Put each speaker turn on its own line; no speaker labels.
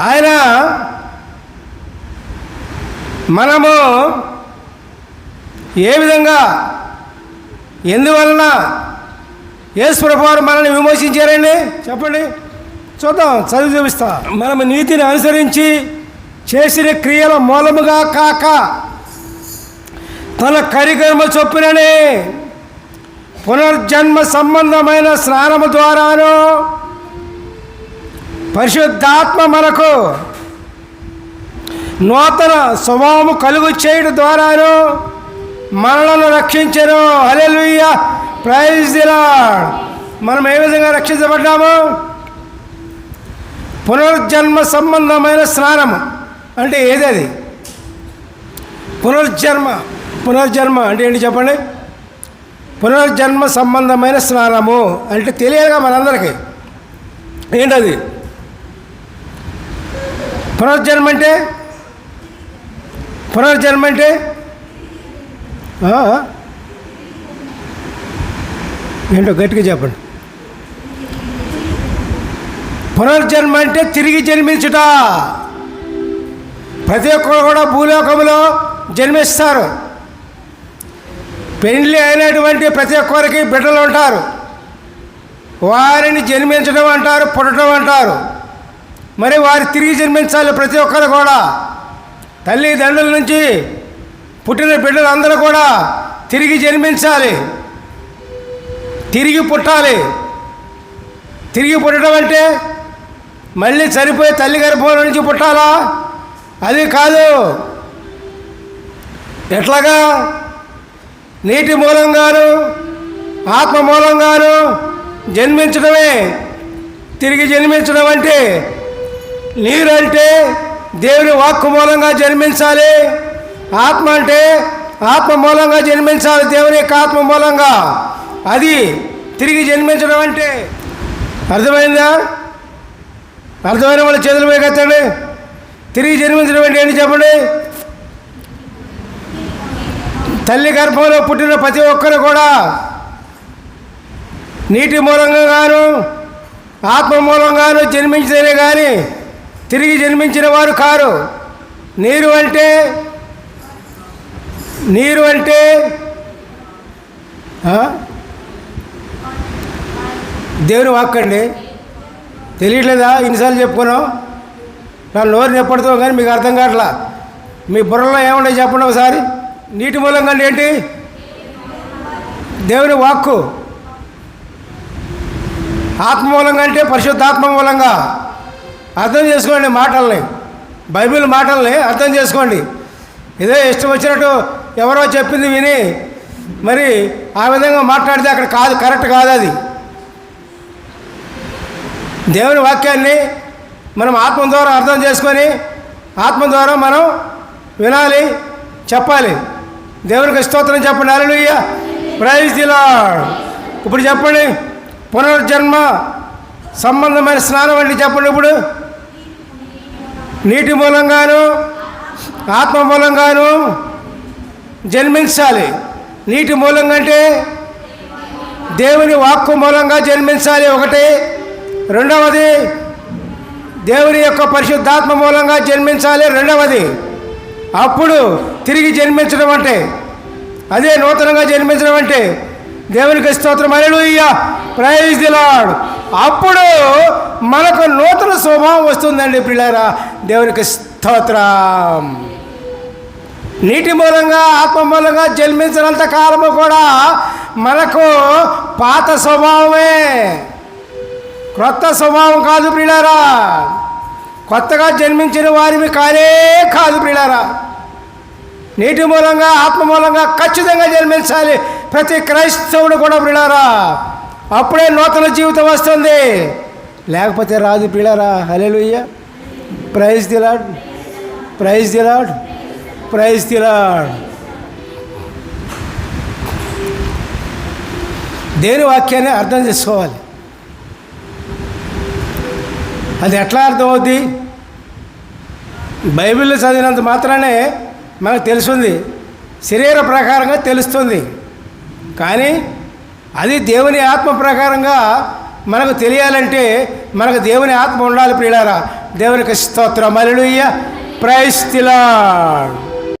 ఆయన మనము ఏ విధంగా ఎందువలన యేసుప్రభువారు మనల్ని విమోచించారండి? చెప్పండి. చూద్దాం చదివి చూపిస్తా. మనము నీతిని అనుసరించి చేసిన క్రియల మూలముగా కాక తన కరికర్మ చొప్పుననే పునర్జన్మ సంబంధమైన స్నానము ద్వారాను పరిశుద్ధాత్మ మనకు నూతన స్వభావము కలుగు చేయడం ద్వారాను మనలను రక్షించను. హల్లెలూయ. ప్రైజ్ ది మనం ఏ విధంగా రక్షించబడ్డాము? పునర్జన్మ సంబంధమైన స్నానము. అంటే ఏది అది పునర్జన్మ. పునర్జన్మ అంటే ఏంటి చెప్పండి? పునర్జన్మ సంబంధమైన స్నానము. అంటే తెలియదుగా మనందరికీ. ఏంటది? పునర్జన్మ అంటే? పునర్జన్మ అంటే? ఏంటో గట్టిగా చెప్పండి. పునర్జన్మ అంటే తిరిగి జన్మించుట. ప్రతి ఒక్కరు కూడా భూలోకంలో జన్మిస్తారు. పెళ్ళి అయినటువంటి ప్రతి ఒక్కరికి బిడ్డలు ఉంటారు. వారిని జన్మించడం అంటారు పుట్టడం అంటారు. మరి వారు తిరిగి జన్మించాలి ప్రతి ఒక్కరు కూడా. తల్లిదండ్రుల నుంచి పుట్టిన బిడ్డలందరూ కూడా తిరిగి జన్మించాలి. తిరిగి పుట్టాలి. తిరిగి పుట్టడం అంటే మళ్ళీ చనిపోయి తల్లి గర్భంలో నుంచి పుట్టాలా? అది కాదు. ఎట్లాగా? నీటి మూలంగాను ఆత్మ మూలంగాను జన్మించడమే. తిరిగి జన్మించడం అంటే నీరు అంటే దేవుని వాక్కు మూలంగా జన్మించాలి. ఆత్మ అంటే ఆత్మ మూలంగా జన్మించాలి. దేవుని యొక్క ఆత్మ మూలంగా. అది తిరిగి జన్మించడం అంటే. అర్థమైందా? అర్థమైన వాళ్ళ చేతులు పోయి తిరిగి జన్మించడం అంటే ఏంటి చెప్పండి? తల్లి గర్భంలో పుట్టిన ప్రతి ఒక్కరు కూడా నీటి మూలంగా గాను ఆత్మ మూలంగాను జన్మించితేనే కానీ తిరిగి జన్మించిన వారు కారు. నీరు అంటే నీరు అంటే దేవుని వాక్కండి. తెలియట్లేదా? ఇన్నిసార్లు చెప్పుకున్నాం. నా నోరు నెప్పడుతాం కానీ మీకు అర్థం కావట్లా? మీ బుర్రలో ఏముండే చెప్పండి ఒకసారి. నీటి మూలంగా అంటే ఏంటి? దేవుని వాక్కు. ఆత్మ మూలంగా అంటే పరిశుద్ధాత్మ మూలంగా. అర్థం చేసుకోండి మాటల్ని. బైబిల్ మాటల్ని అర్థం చేసుకోండి. ఇదే ఇష్టం వచ్చినట్టు ఎవరో చెప్పింది విని మరి ఆ విధంగా మాట్లాడితే అక్కడ కాదు కరెక్ట్ కాదు అది. దేవుని వాక్యాన్ని మనం ఆత్మ ద్వారా అర్థం చేసుకొని ఆత్మ ద్వారా మనం వినాలి చెప్పాలి. దేవునికి స్తోత్రం చెప్పండి. అలలుయ్య ప్రైజ్ ది ఇప్పుడు చెప్పండి. పునర్జన్మ సంబంధమైన స్నానం అంటే చెప్పండి ఇప్పుడు. నీటి మూలంగాను ఆత్మ మూలంగాను జన్మించాలి. నీటి మూలంగా అంటే దేవుని వాక్కు మూలంగా జన్మించాలి ఒకటి. రెండవది దేవుని యొక్క పరిశుద్ధాత్మ మూలంగా జన్మించాలి రెండవది అప్పుడు తిరిగి జన్మించడం అంటే అదే నూతనంగా జన్మించడం అంటే దేవునికి స్తోత్రం. అలెలుయ్య ప్రైజ్ ది అప్పుడు మనకు నూతన స్వభావం వస్తుందండి పిల్లరా. దేవునికి స్తోత్రం. నీటి మూలంగా ఆత్మ మూలంగా జన్మించినంత కాలము కూడా మనకు పాత స్వభావమే. క్రొత్త స్వభావం కాదు ప్రియులారా కొత్తగా జన్మించిన వారివి కానే కాదు ప్రియులారా నీటి మూలంగా ఆత్మ మూలంగా ఖచ్చితంగా జన్మించాలి. ప్రతి క్రైస్తవుడు కూడా ప్రియులారా అప్పుడే నూతన జీవితం వస్తుంది. లేకపోతే రాదు పిల్లరా. Hallelujah. Praise the Lord praise the Lord praise the Lord దేని వాక్యాన్ని అర్థం చేసుకోవాలి? అది ఎట్లా అర్థమవుద్ది? బైబిల్లో చదివినంత మాత్రానే మనకు తెలుస్తుంది. శరీర ప్రకారంగా తెలుస్తుంది. కానీ అది దేవుని ఆత్మ ప్రకారంగా మనకు తెలియాలంటే మనకు దేవుని ఆత్మ ఉండాలి ప్రియులారా. దేవునికి స్తోత్రం. Alleluia price తిలాడ్